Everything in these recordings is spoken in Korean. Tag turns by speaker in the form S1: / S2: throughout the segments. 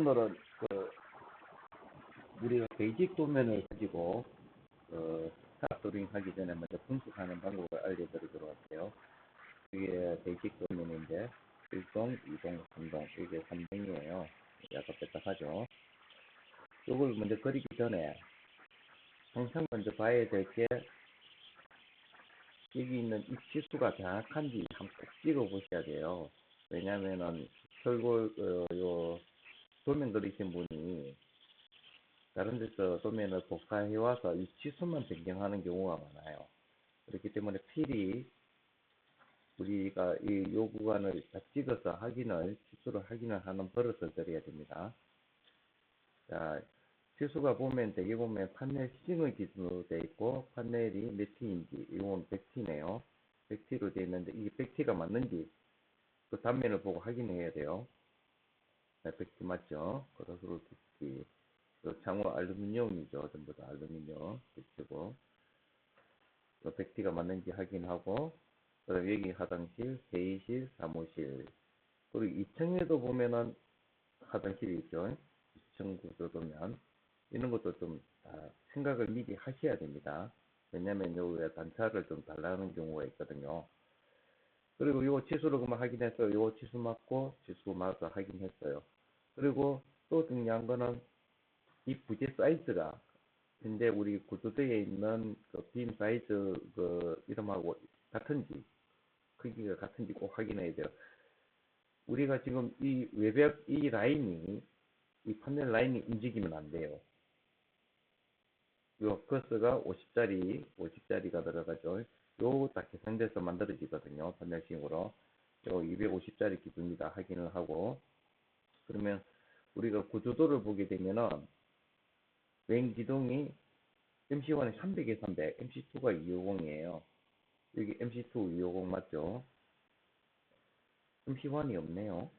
S1: 오늘은 그 우리가 베이직 도면을 가지고 그 탑도링 하기 전에 먼저 분석하는 방법을 알려드리도록 할게요. 이게 베이직 도면인데 1동, 2동, 3동 이게 3동이에요. 약간 뺐딱하죠. 이걸 먼저 그리기 전에 항상 먼저 봐야 될 게 여기 있는 이 지수가 정확한지 한번 꼭 찍어 보셔야 돼요. 왜냐면은 설골 어, 요 도면 그리신 분이 다른 데서 도면을 복사해 와서 이 지수만 변경하는 경우가 많아요. 그렇기 때문에 필히 우리가 이 요 구간을 다 찍어서 확인을 지수를 확인을 하는 버릇을 들여야 됩니다. 자, 지수가 보면 대개 보면 판넬 시징을 기준으로 되어 있고 판넬이 몇 T인지 이건 100T네요. 100T로 되어 있는데 이게 100T가 맞는지 그 단면을 보고 확인해야 돼요. 네, 100T 맞죠? 그래서 100T. 장어 알루미늄이죠. 전부 다 알루미늄 100T고 100T가 맞는지 확인하고 그 다음 여기 화장실, 회의실, 사무실 그리고 2층에도 보면은 화장실이 있죠. 2층 구조도면 이런 것도 좀 생각을 미리 하셔야 됩니다. 왜냐면 요에 단차를 좀 달라는 경우가 있거든요. 그리고 요 지수를 그만 확인했어요. 요 지수 맞고 지수 맞아 확인했어요. 그리고 또 중요한 거는 이 부재 사이즈가 현재 우리 구조대에 있는 그 빔 사이즈 그 이름하고 같은지 크기가 같은지 꼭 확인해야 돼요. 우리가 지금 이 외벽 이 라인이 이 판넬 라인이 움직이면 안 돼요. 요 커스가 50짜리, 50짜리가 들어가죠. 요다 계산돼서 만들어지거든요. 판넬식으로. 요 250짜리 기준이다 확인을 하고 그러면 우리가 구조도를 보게 되면은 왼 기둥이 MC1이 300에 300, MC2가 250이에요. 여기 MC2 250 맞죠? MC1이 없네요.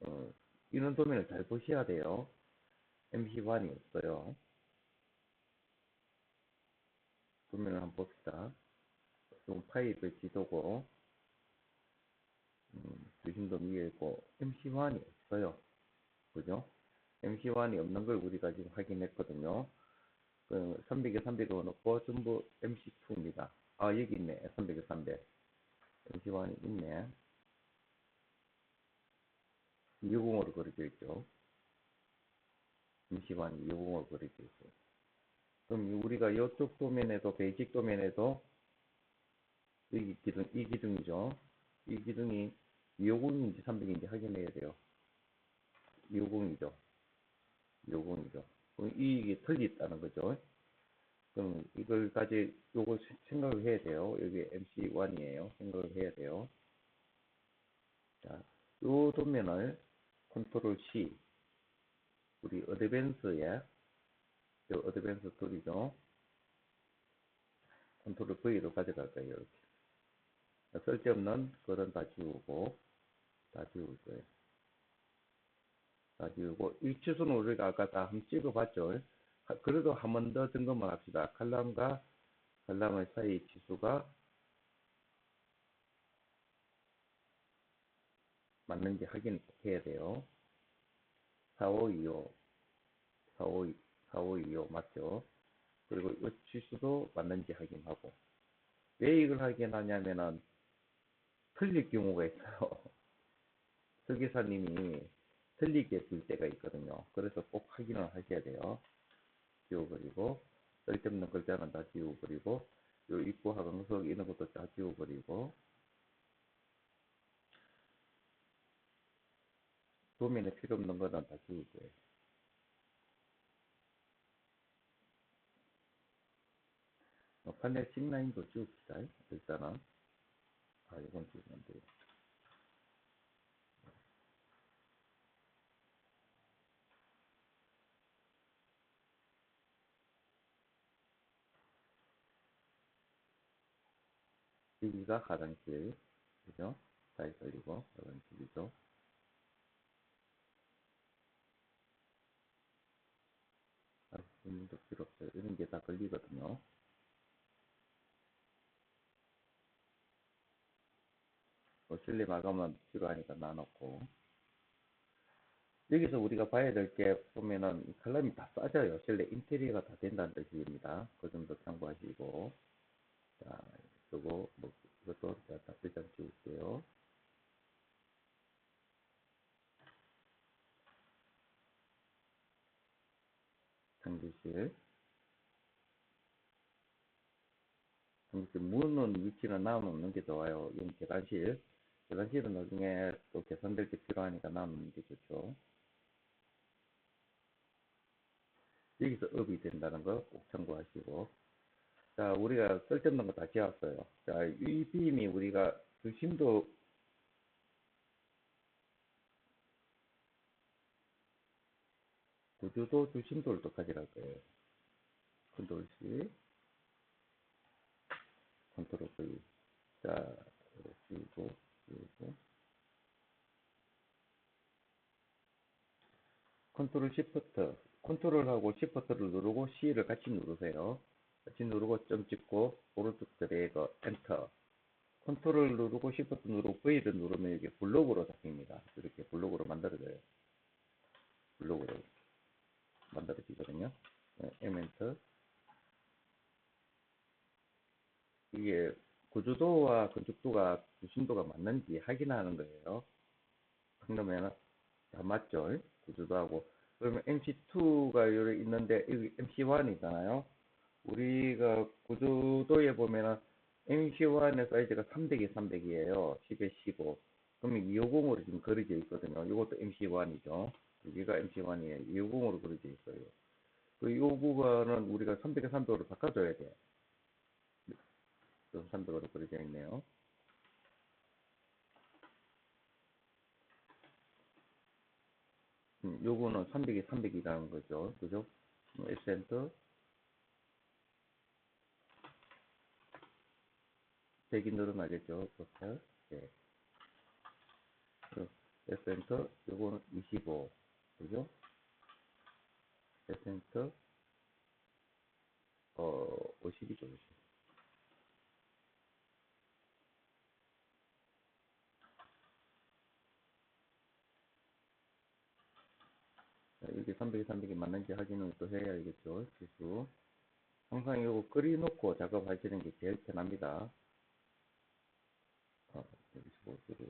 S1: 어, 이런 도면을 잘 보셔야 돼요. MC1이 없어요. 도면을 한번 봅시다. 좀 파이브 지도고, 음, 주심도 위에 있고, MC1이 없어요. 그죠? MC1이 없는 걸 우리가 지금 확인했거든요. 그 300에 300을 넣고 전부 MC2입니다. 아, 여기 있네. 300에 300. MC1이 있네. 250으로 그려져 있죠. MC1이 250으로 그려져 있어요. 그럼 우리가 이쪽 도면에도, 베이직 도면에도 이 기둥, 이 기둥이죠. 이 기둥이 250인지 300인지 확인해야 돼요. 250이죠. 250이죠. 그럼 이게 틀리다는 거죠. 그럼 이걸까지 요거 생각을 해야 돼요. 여기 MC1이에요. 생각을 해야 돼요. 자, 요 도면을 컨트롤 C 우리 어드밴스에 요 어드밴스 툴이죠. 컨트롤 V로 가져갈 거예요. 이렇게. 쓸데없는 그런 다 지우고 다 지울 거예요. 다 지우고 이 치수는 우리가 아까 다 한번 찍어봤죠. 그래도 한 번 더 점검을 합시다. 칼럼과 칼럼의 사이 지수가 맞는지 확인해야 돼요. 4525, 45, 4525 맞죠? 그리고 이 지수도 맞는지 확인하고. 왜 이걸 확인하냐면은 틀릴 경우가 있어요. 설계사님이 틀리게 줄 때가 있거든요. 그래서 꼭 확인을 하셔야 돼요. 지워버리고, 쓸데없는 글자는 다 지워버리고, 요 입구 하강석 이런 것도 다 지워버리고, 도면에 필요 없는 거는 다 거예요. 어, 판넬 10라인도 지웁시다. 일단은. 아, 이건 안 돼요. 여기가 화장실, 그죠? 다시 걸리고, 화장실이죠. 아, 이름도 필요 없어요. 이런 게 다 걸리거든요. 뭐 실내 마감은 필요하니까 놔놓고. 여기서 우리가 봐야 될 게 보면은 이 칼럼이 다 싸져요. 실내 인테리어가 다 된다는 뜻입니다. 그 점도 참고하시고. 자, 그리고 뭐 이것도 제가 답변장 지울게요. 장기실. 장기실 문은 위치는 나눠놓는 게 좋아요. 이건 계단실. 계단실은 나중에 또 개선될 때 필요하니까 나누는 게 좋죠. 여기서 업이 된다는 거 꼭 참고하시고. 자, 우리가 쓸데없는 거 다 지웠어요. 자, 이 빔이 우리가 주심도 구조도 주심도를 또 가져갈 거예요. 컨트롤 C, 컨트롤 V. 자, 지우고, 지우고. 컨트롤 시프트, 컨트롤하고 시프트를 누르고 C를 같이 누르세요. 같이 누르고 점 찍고 오른쪽 드래그 엔터. 컨트롤 누르고 시프트 누르고 V를 누르면 이게 블록으로 잡힙니다. 이렇게 블록으로 만들어져요. 블록으로 만들어지거든요. 네, M 엔터. 이게 구조도와 건축도가 주심도가 맞는지 확인하는 거예요. 그러면 다 맞죠? 구조도하고 그러면 MC2가 여기 있는데 여기 MC1이잖아요. 우리가 구조도에 보면은 MC1의 사이즈가 300에 300이에요. 10에 15. 그러면 250으로 지금 그려져 있거든요. 이것도 MC1이죠. 여기가 MC1이에요. 250으로 그려져 있어요. 그 요구가는 우리가 300에 300으로 바꿔줘야 돼. 300으로 그려져 있네요. 음, 요거는 300에 300이라는 거죠. 그죠? S엔터 100이 늘어나겠죠. 그렇죠? 네. S엔터 요거는 25 그죠? S엔터 어 50이죠. 50. 이게 300이 300이 맞는지 확인을 또 해야 알겠죠. 지수. 항상 이거 끓여놓고 작업하시는 게 제일 편합니다. 어, 여기서 보기를.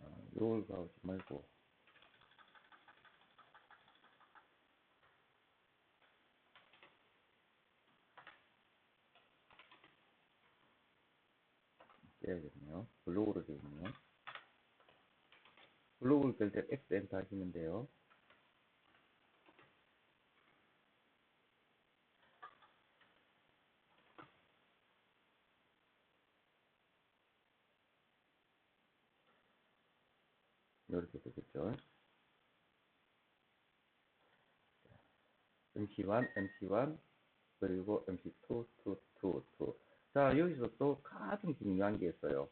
S1: 아, 요걸 가지 말고. 떼야겠네요. 블록으로 되어 있네요. 블록을 뗄때 X 엔터 하시면 돼요. 이렇게 되겠죠. MC1, MC1, 그리고 MC2, 2, 2, 2. 자, 여기서 또 가장 중요한 게 있어요.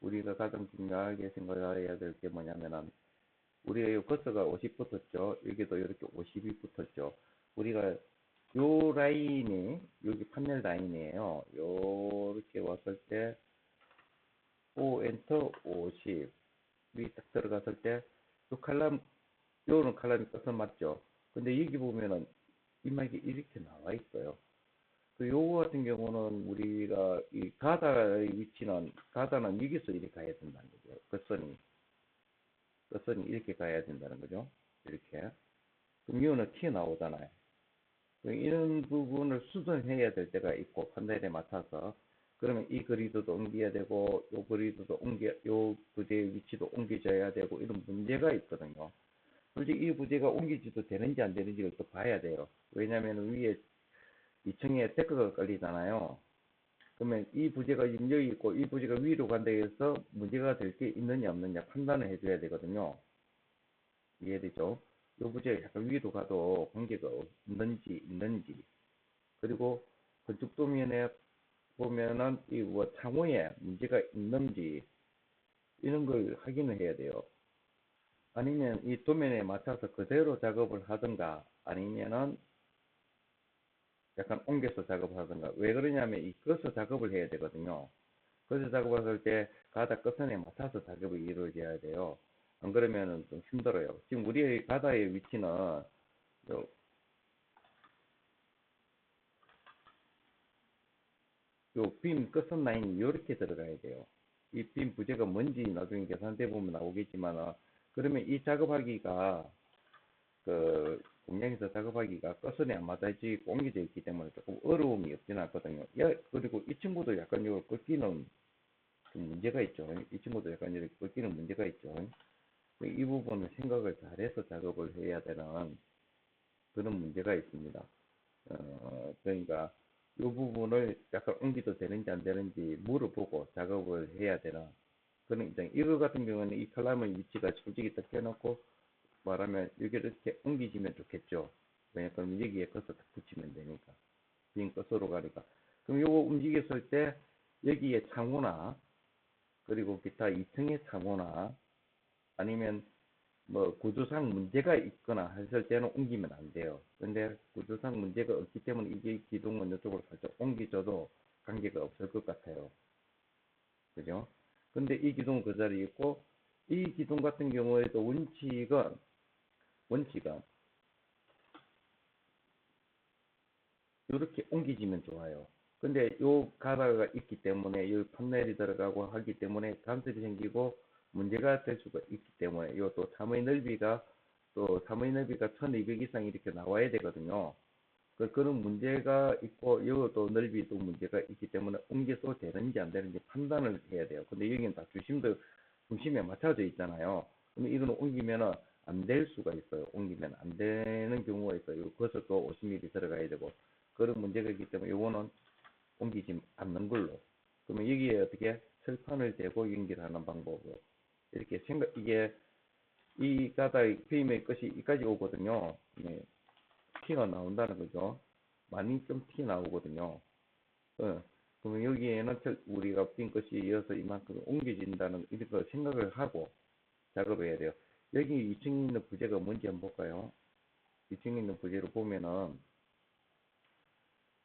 S1: 우리가 가장 중요하게 생각해야 될 게 뭐냐면은, 우리가 이 버스가 50 붙었죠. 여기도 이렇게 50이 붙었죠. 우리가 요 라인이, 여기 판넬 라인이에요. 요렇게 왔을 때, O 엔터 50. 여기 딱 들어갔을 때, 요 칼럼, 요런 칼럼이 끝은 맞죠. 근데 여기 보면은, 이막이 이렇게 나와 있어요. 그 요거 같은 경우는 우리가 이 가다의 위치는 가다는 여기서 이렇게 가야 된다는 거죠. 끝선이 끝선이 이렇게 가야 된다는 거죠. 이렇게 그럼 이거는 튀어 나오잖아요. 이런 부분을 수정해야 될 때가 있고 판넬에 맡아서 그러면 이 그리드도 옮겨야 되고 요 그리드도 옮겨 요 부재의 위치도 옮겨져야 되고 이런 문제가 있거든요. 솔직히 이 부재가 옮기지도 되는지 안 되는지를 또 봐야 돼요. 왜냐하면 위에 2층에 데크가 깔리잖아요. 그러면 이 부재가 여기 있고 이 부재가 위로 간다 해서 문제가 될 게 있느냐 없느냐 판단을 해줘야 되거든요. 이해되죠? 이 부재가 약간 위로 가도 관계가 없는지 있는지 그리고 건축 도면에 보면은 이뭐 창호에 문제가 있는지 이런 걸 확인을 해야 돼요. 아니면 이 도면에 맞춰서 그대로 작업을 하든가 아니면은 약간 옮겨서 작업하든가 왜 그러냐면 이 거서 작업을 해야 되거든요. 거서 작업할 때 가다 끝선에 맞춰서 작업이 이루어져야 돼요. 안 그러면은 좀 힘들어요. 지금 우리의 바다의 위치는 요, 요빔 끝선 라인이 이렇게 들어가야 돼요. 이 빔 부재가 뭔지 나중에 계산돼 보면 나오겠지만 그러면 이 작업하기가 그 공장에서 작업하기가 끝선에 안 맞아지 옮겨져 있기 때문에 조금 어려움이 없지는 않거든요. 야, 그리고 이 친구도 약간 요 꺾이는 좀 문제가 있죠. 이 친구도 약간 이렇게 꺾이는 문제가 있죠. 이 부분은 생각을 잘해서 작업을 해야 되는 그런 문제가 있습니다. 어, 그러니까 이 부분을 약간 옮기도 되는지 안 되는지 물어보고 작업을 해야 되나 그런 입장. 이거 같은 경우는 이 칼럼의 위치가 솔직히 딱 해놓고 말하면 여기를 이렇게 옮기시면 좋겠죠. 왜냐 그럼 여기에 거서 딱 붙이면 되니까. 빈 거서로 가니까. 그럼 요거 움직였을 때 여기에 창호나 그리고 기타 2층의 창호나 아니면 뭐 구조상 문제가 있거나 했을 때는 옮기면 안 돼요. 근데 구조상 문제가 없기 때문에 이게 기둥은 이쪽으로 살짝 옮기줘도 관계가 없을 것 같아요. 그죠? 근데 이 기둥은 그 자리에 있고 이 기둥 같은 경우에도 원칙은 원칙은 이렇게 옮기지면 좋아요. 근데 요 가다가 있기 때문에 요 판넬이 들어가고 하기 때문에 간섭이 생기고 문제가 될 수가 있기 때문에 이것도 참의 넓이가 또 참의 넓이가 1200 이상 이렇게 나와야 되거든요. 그, 그런 문제가 있고 이것도 넓이도 문제가 있기 때문에 옮겨서 되는지 안 되는지 판단을 해야 돼요. 근데 여기는 다 중심도 중심에 맞춰져 있잖아요. 근데 이거는 옮기면은 안 될 수가 있어요. 옮기면 안 되는 경우가 있어요. 그것을 또 50mm 들어가야 되고 그런 문제가 있기 때문에 이거는 옮기지 않는 걸로. 그러면 여기에 어떻게 철판을 대고 연결하는 방법으로 이렇게 생각 이게 이 가다의 프임의 끝이 이까지 오거든요. 네. 티가 나온다는 거죠. 많이 좀 티 나오거든요. 어, 그러면 여기에는 우리가 빈 것이 이어서 이만큼 옮겨진다는 이런 걸 생각을 하고 작업해야 돼요. 여기 2층에 있는 부재가 뭔지 한번 볼까요? 2층에 있는 부재를 보면은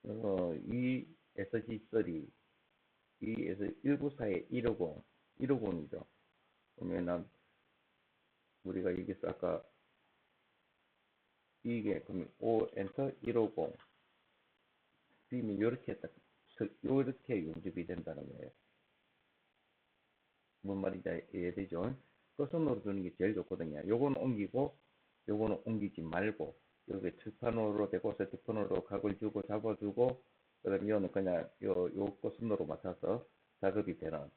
S1: 어, 이 SG3 이에서 194에 150 150이죠. 그러면은 우리가 여기서 아까 이게 그럼 O 엔터 150 빔이 이렇게 딱 이렇게 용접이 된다는 거예요. 뭔 말인지 이해되죠? 끝선으로 두는 게 제일 좋거든요. 요거는 옮기고 요거는 옮기지 말고 여기 칠판으로 되고 세트폰으로 각을 주고 잡아주고 그다음 이거는 그냥 요, 요 끝선으로 맞춰서 작업이 되는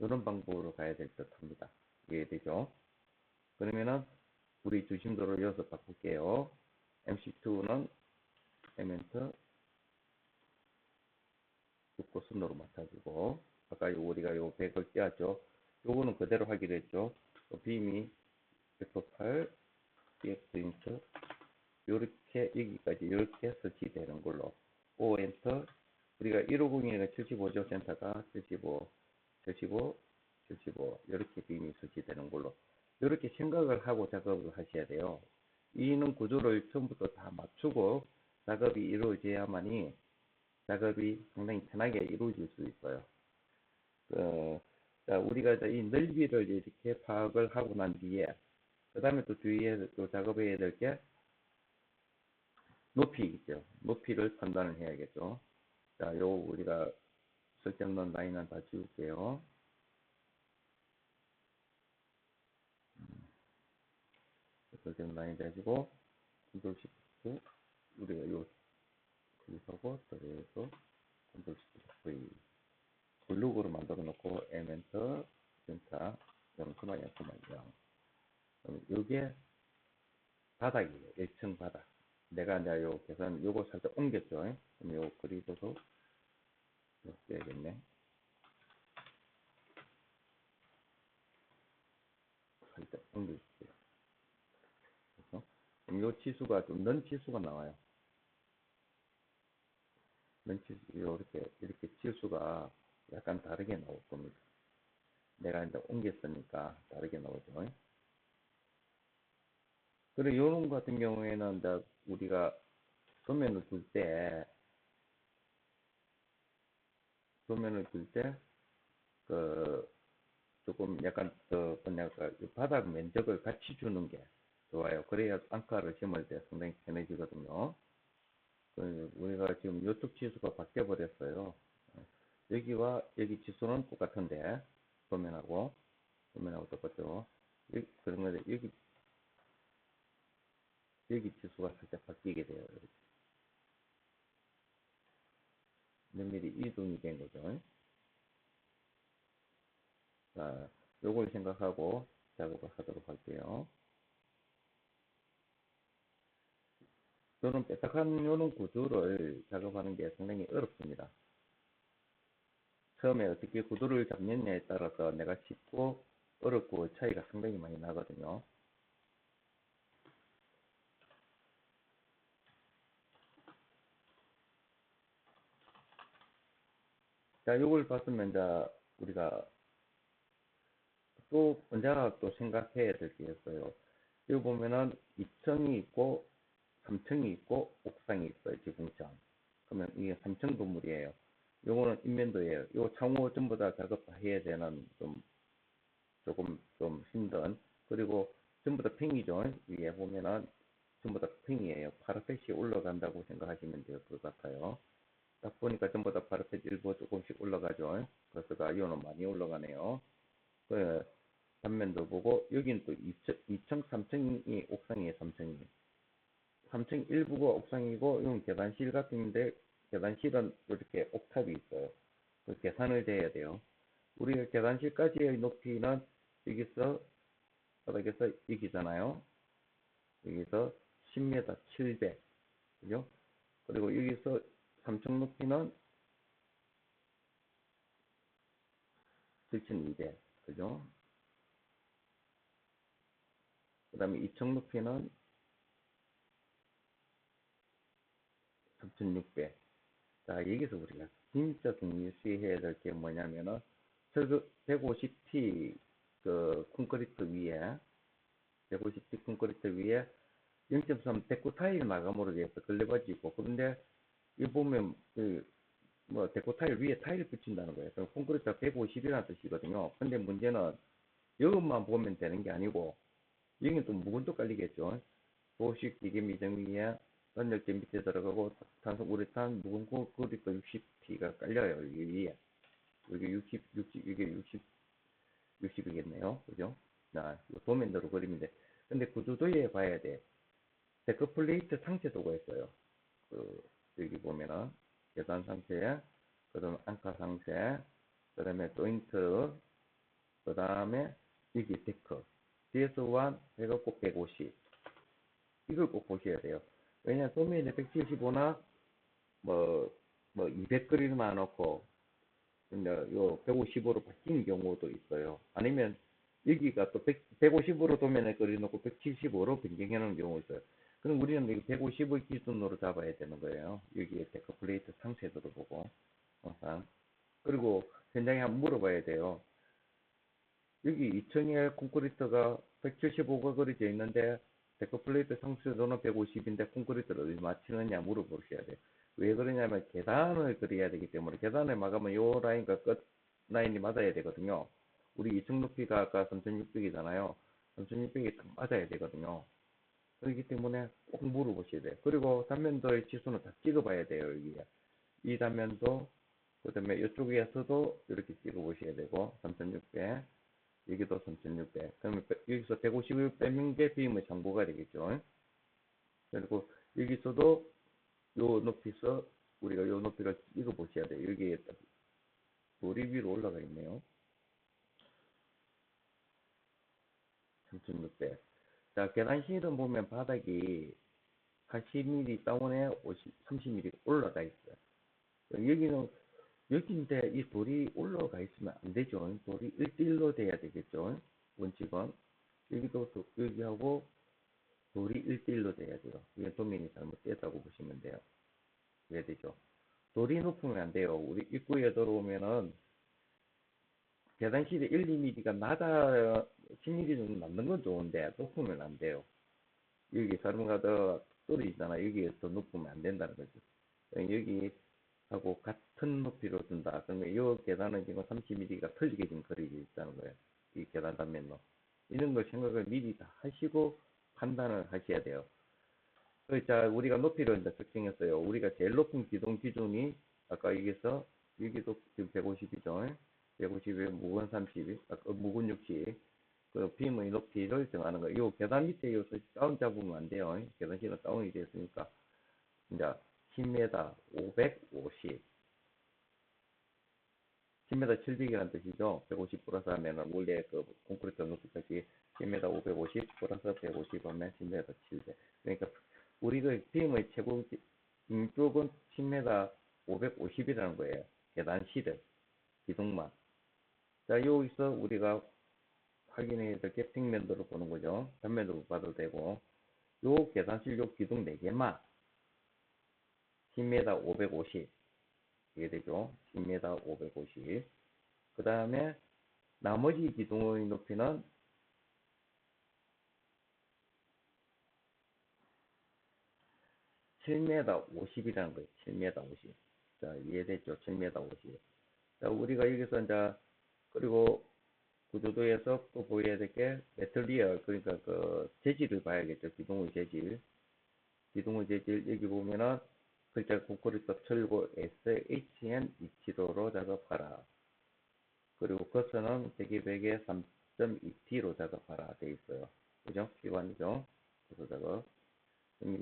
S1: 이런 방법으로 가야 될 듯 합니다. 이해되죠? 그러면은 우리 주심도를 이어서 바꿀게요. MC2는 에멘트 요코순으로 맞춰주고 아까 요 우리가 요 100을 떼었죠. 요거는 그대로 하기로 했죠. 빔이 108 DX인트 요렇게 여기까지 이렇게 설치되는 걸로. O 엔터. 우리가 150이나 75죠 센터가. 75 75 75 이렇게 빔이 설치되는 걸로. 이렇게 생각을 하고 작업을 하셔야 돼요. 이는 구조를 처음부터 다 맞추고 작업이 이루어져야만이 작업이 상당히 편하게 이루어질 수 있어요. 그, 자, 우리가 이 넓이를 이렇게 파악을 하고 난 뒤에, 그 다음에 또 주의해야, 또 작업해야 될 게 높이겠죠. 높이를 판단을 해야겠죠. 자, 요 우리가 설정 넣은 라인은 다 지울게요. 설정 라인 가지고 컨트롤 시프트 우리가 요 클릭하고 들어서 컨트롤 시프트 V 블록으로 만들어 놓고 에멘터 센터 0,0,0 그럼 요게 바닥이에요. 1층 바닥. 내가 이제 요 계산 요거 살짝 옮겼죠? 그럼 요요 써야겠네. 살짝 옮겨줄게요. 그럼 요 치수가 좀 넌 치수가 나와요. 넌 치수, 이렇게, 이렇게 치수가 약간 다르게 나올 겁니다. 내가 이제 옮겼으니까 다르게 나오죠. 그리고 요런 같은 경우에는 이제 우리가 도면을 둘 때, 도면을 줄 때, 그, 조금 약간 더, 뭐냐까, 이 바닥 면적을 같이 주는 게 좋아요. 그래야 앙카를 심을 때 상당히 편해지거든요. 그 우리가 지금 요쪽 지수가 바뀌어 버렸어요. 여기와 여기 지수는 똑같은데, 도면하고, 도면하고 똑같죠. 여기, 그러면 여기, 여기 지수가 살짝 바뀌게 돼요. 미리 이동이 된 거죠. 자, 요걸 생각하고 작업을 하도록 할게요. 요런 뾰족한 요런 구조를 작업하는 게 상당히 어렵습니다. 처음에 어떻게 구도를 잡느냐에 따라서 내가 쉽고 어렵고 차이가 상당히 많이 나거든요. 자, 요걸 봤으면 이제 우리가 또 혼자 또 생각해야 될 게 있어요. 여기 보면은 2층이 있고 3층이 있고 옥상이 있어요. 지붕층. 그러면 이게 3층 건물이에요. 요거는 인면도예요. 요 창호 전부 다 작업해야 되는 좀 조금 좀 힘든 그리고 전부 다 팽이죠. 위에 보면은 전부 다 팽이에요. 파라펫이 올라간다고 생각하시면 될것 같아요. 딱 보니까 전부 다 파라펫 일부 조금씩 올라가죠. 그래서 이거는 많이 올라가네요. 그 단면도 보고 여기는 또 2층, 2층 3층이 옥상이에요. 3층이. 3층 일부가 옥상이고 이건 계단실 같은데 계단실은 이렇게 옥탑이 있어요. 그 계산을 해야 돼요. 우리가 계단실까지의 높이는 여기서 바닥에서 여기잖아요. 여기서 10m 700 그죠? 그리고 여기서 3층 높이는 7200 그죠? 그 다음에 2층 높이는 3600. 자, 여기서 우리가 진짜 중요시해야 될 게 뭐냐면은, 150T 그 콘크리트 위에, 150T 콘크리트 위에 0.3 데코 타일 마감으로 돼서 걸려가지고, 그런데 이 보면, 그, 뭐, 데코 타일 위에 타일 붙인다는 거예요. 그럼 콘크리트가 150이라는 뜻이거든요. 근데 문제는 이것만 보면 되는 게 아니고, 여기는 또 묵은도 깔리겠죠. 도식 기계 미정 위에 단열재 밑에 들어가고 탄소 우레탄 묵은 콘크리트 60T가 깔려요. 여기 위에. 여기 60, 60, 이게 60, 60이겠네요. 그죠? 자, 도면대로 그리면 돼. 근데 구조도에 봐야 돼. 데크 플레이트 상체 도가 있어요. 그, 여기 보면은, 계단 상체, 그 다음에 앙카 상체, 그 다음에 조인트, 그 다음에 여기 데크. DS1 해갖고 150. 이걸 꼭 보셔야 돼요. 왜냐, 소면에 175나, 뭐, 뭐, 200그리를 놔놓고, 요 155로 바뀌는 경우도 있어요. 아니면, 여기가 또 100, 150으로 도면에 그려놓고 175로 변경해 놓은 경우 있어요. 그럼 우리는 이거 150을 기준으로 잡아야 되는 거예요. 여기에 데크 플레이트 상세도를 보고, 항상. 그리고 현장에 한번 물어봐야 돼요. 여기 2층에 콘크리트가 175가 그려져 있는데 데크 플레이트 상수도는 150인데 콘크리트를 얼마 치느냐 물어보셔야 돼요. 왜 그러냐면 계단을 그려야 되기 때문에 계단을 막으면 요 라인과 끝 라인이 맞아야 되거든요. 우리 2층 높이가 아까 3600이잖아요. 3600이 딱 맞아야 되거든요. 그렇기 때문에 꼭 물어보셔야 돼요. 그리고 단면도의 지수는 다 찍어봐야 돼요. 여기에. 이 단면도 그 다음에 이쪽에서도 이렇게 찍어보셔야 되고 3600 여기도 3600 그러면 여기서 150을 빼는 게 비임의 정보가 되겠죠. 그리고 여기서도 요 높이서 우리가 요 높이를 찍어 보셔야 돼요. 여기에 돌이 위로 올라가 있네요. 3600 자, 계단 실은 보면 바닥이 80mm 다운에 50, 30mm 올라가 있어요. 여기는 여기인데 이 돌이 올라가 있으면 안 되죠. 돌이 1대1로 돼야 되겠죠. 원칙은. 여기도 도, 여기하고 돌이 1대1로 돼야 돼요. 이게 도면이 잘못됐다고 보시면 돼요. 그래야 되죠. 돌이 높으면 안 돼요. 우리 입구에 들어오면은 계단실이 1, 2mm가 낮아 10mm 정도 남는 건 좋은데 높으면 안 돼요. 여기 사람가더 떨어지잖아. 여기에 더 높으면 안 된다는 거죠. 여기 하고 같은 높이로 둔다. 그러면 이 계단은 지금 30mm가 틀리게 지금 그려져 있다는 거예요. 이 계단 단면로. 이런 걸 생각을 미리 다 하시고 판단을 하셔야 돼요. 그, 자, 우리가 높이를 이제 특정했어요. 우리가 제일 높은 기둥 기준이 아까 여기서 여기도 지금 150이죠. 150에 무건 30, 아까 무건 60. 그 빔의 높이를 정하는 거예요. 요 계단 밑에 요 다운 잡으면 안 돼요. 계단 실은 다운이 됐으니까. 이제 10m 550. 10m 700이라는 뜻이죠. 150 플러스 하면은 원래 그 콘크리트 높이까지 10m 550 플러스 150 하면 10m 700. 그러니까 우리 그 빔의 최고 쪽은 10m 550이라는 거예요. 계단 실을 기둥만. 자 여기서 우리가 확인해야 될 게 평면도로 보는 거죠. 단면으로 봐도 되고 요 계단실 요 기둥 4개만 10m 550 이게 되죠. 10m 550. 그 다음에 나머지 기둥의 높이는 7m 50이라는 거예요. 7m 50. 자, 이해됐죠? 7m 50. 자, 우리가 여기서 이제, 그리고 구조도에서 또 보여야 될 게, 메틀리얼, 그러니까 그 재질을 봐야겠죠. 기둥의 재질. 기둥의 재질, 여기 보면은, 글자 콘크리트 철골 SHN 2kg로 작업하라. 그리고 커서는 100에 100에 3.2T로 작업하라. 돼 있어요. 그죠? 기관이죠. 그래서 작업.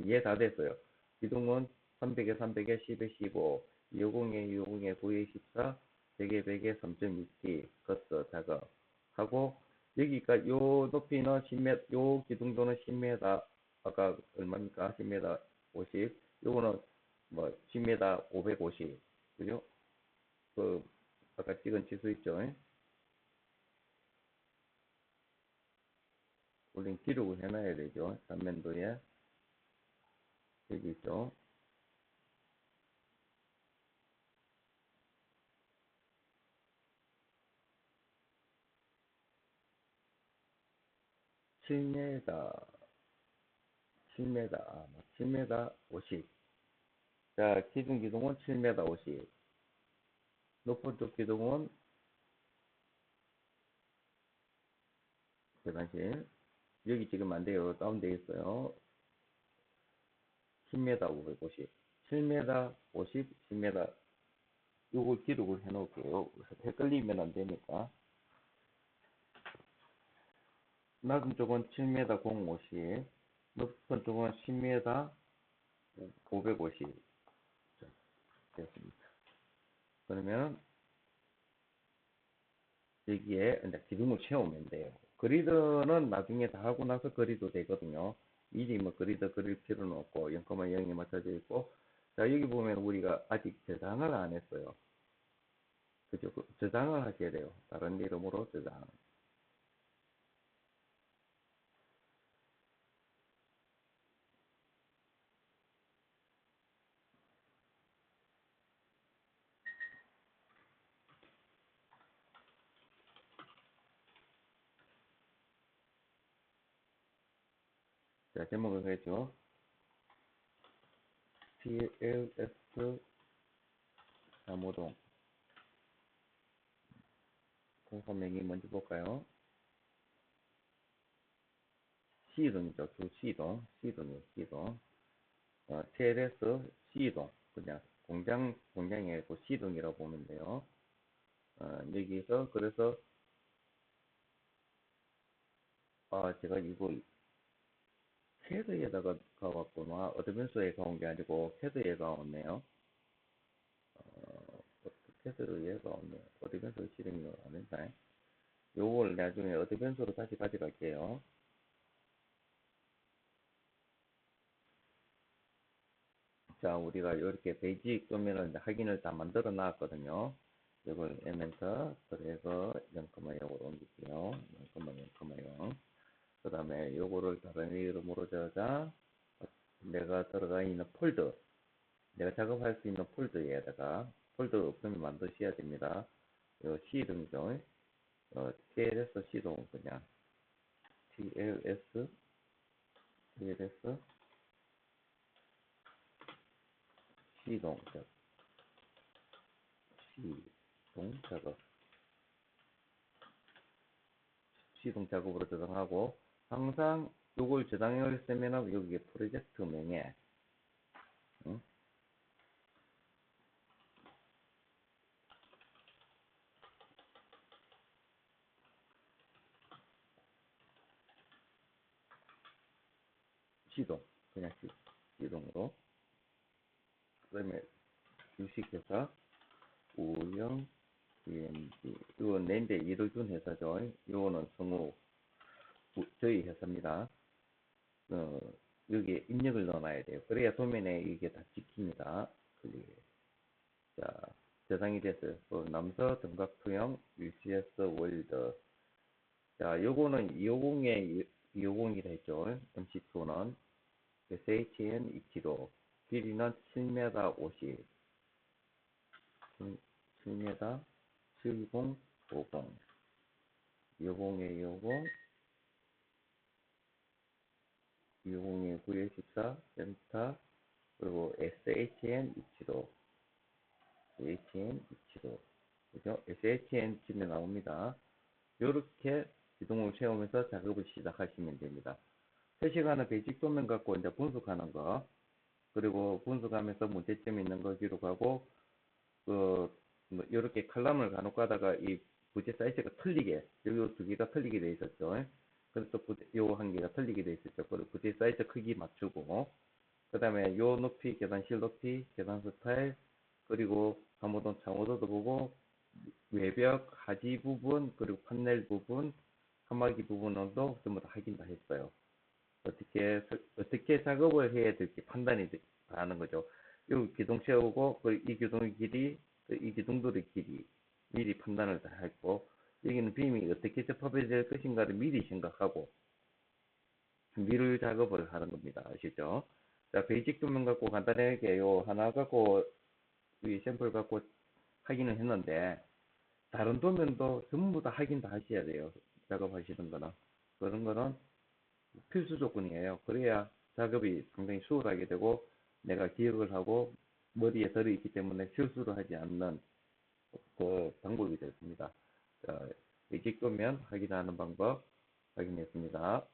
S1: 이해 다 됐어요. 기둥은 300에 300에 10에 15, 250에 250에 9에 14, 100에 100에 3.2T 커서 작업 하고 여기가 요 높이는 10m, 요 기둥도는 10m, 아까 얼마입니까? 10m 50, 요거는 뭐 10m 550 그죠? 그 아까 찍은 지수 있죠? 우린 기록을 해놔야 되죠. 단면도에 여기 있죠. (7m) 7m 아, 7m 50 자, 기둥 기둥은 7m 50. 높은 쪽 기둥은 계단실. 여기 지금 안 돼요. 다운되어 있어요. 10m 550. 7m 50, 10m. 요거 기록을 해 놓을게요. 헷갈리면 안 되니까. 낮은 쪽은 7m 050. 높은 쪽은 10m 550. 되었습니다. 그러면 여기에 이제 기둥을 채우면 돼요. 그리드는 나중에 다 하고 나서 그리도 되거든요. 미리 뭐 그리드 그릴 필요는 없고 0,0에 맞춰져 있고 자 여기 보면 우리가 아직 저장을 안 했어요. 그죠? 그 저장을 하셔야 돼요. 다른 이름으로 저장. 자, 제목을 그랬죠. PLS 사모동 공포명이 뭔지 볼까요? C동이죠. 두 C동, C동이요, C동. 어, TLS C동, 그냥 공장, 공장이 아니고 C동이라고 보면 돼요. 어, 여기서, 그래서, 아, 제가 이거 캐드에다가 가왔구나. 어드밴스에 가온 게 아니고 캐드에 가왔네요. 어, 캐드로 얘가 왔네요. 어드밴스로 실행이 안 된다. 요걸 나중에 어드밴스로 다시 가져갈게요. 자, 우리가 이렇게 베이직 도면을 확인을 다 만들어 놨거든요. 이걸 에멘터, 그래서 0,0으로 옮길게요. 0,0,0. 그 다음에 요거를 다른 이름으로 저자 내가 들어가 있는 폴더 내가 작업할 수 있는 폴더에다가 폴더 없으면 만드셔야 됩니다. 요 C등이죠. 어, TLS C동 그냥 TLS TLS C동 시동 작업. 시동 작업으로 저장하고, 항상 요걸 저장을 쓰면은 여기에 프로젝트 명에, 응? 시동, 그냥 시, 시동으로. 그 다음에 주식회사, 우영, EMG. 이건 낸데 일을 준 회사죠. 요거는 성우, 우- 저희 회사입니다. 어, 여기에 입력을 넣어놔야 돼요. 그래야 도면에 이게 다 찍힙니다. 클릭. 자, 저장이 됐어요. 어, 남서 등각 투영 UCS 월드. 자, 요거는 250에 250이라 했죠. MC2는 SHN 2kg. 길이는 7m 50. 7m 7050. 요공에 요공. 601 914 센터 그리고 SHN 이치도 SHN 이치도 그죠? SHN 치면 나옵니다. 이렇게 기동을 채우면서 작업을 시작하시면 됩니다. 3시간은 베이직 도면 갖고 이제 분석하는 거 그리고 분석하면서 문제점이 있는 거 기록하고 그 뭐, 이렇게 칼럼을 간혹 가다가 이 부재 사이즈가 틀리게 여기 두 개가 틀리게 돼 있었죠. 그래서 또요한 개가 틀리게 돼 있었죠. 그리고 부재 사이즈 크기 맞추고, 그 다음에 요 높이, 계단 실 높이, 계단 스타일, 그리고 감호동 창호도도 보고, 외벽, 하지 부분, 그리고 판넬 부분, 칸막이 부분도 전부 다 확인 다 했어요. 어떻게, 어떻게 작업을 해야 될지 판단이 하는 거죠. 이 기둥 세우고, 그리고 이 기둥의 길이, 그이 기둥들의 길이, 미리 판단을 다 했고, 여기는 빔이 어떻게 접합이 될 것인가를 미리 생각하고, 준비를 작업을 하는 겁니다. 아시죠? 자, 베이직 도면 갖고 간단하게 요 하나 갖고, 이 샘플 갖고 확인을 했는데, 다른 도면도 전부 다 확인 다 하셔야 돼요. 작업하시는 거는. 그런 거는 필수 조건이에요. 그래야 작업이 상당히 수월하게 되고, 내가 기억을 하고, 머리에 들어 있기 때문에 실수를 하지 않는 그 방법이 됐습니다. 자, 일찍 도면 확인하는 방법 확인했습니다.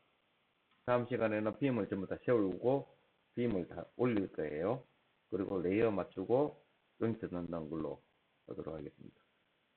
S1: 다음 시간에는 빔을 전부 다 세우고, 빔을 다 올릴 거예요. 그리고 레이어 맞추고, 조인트 넣는 걸로 하도록 하겠습니다.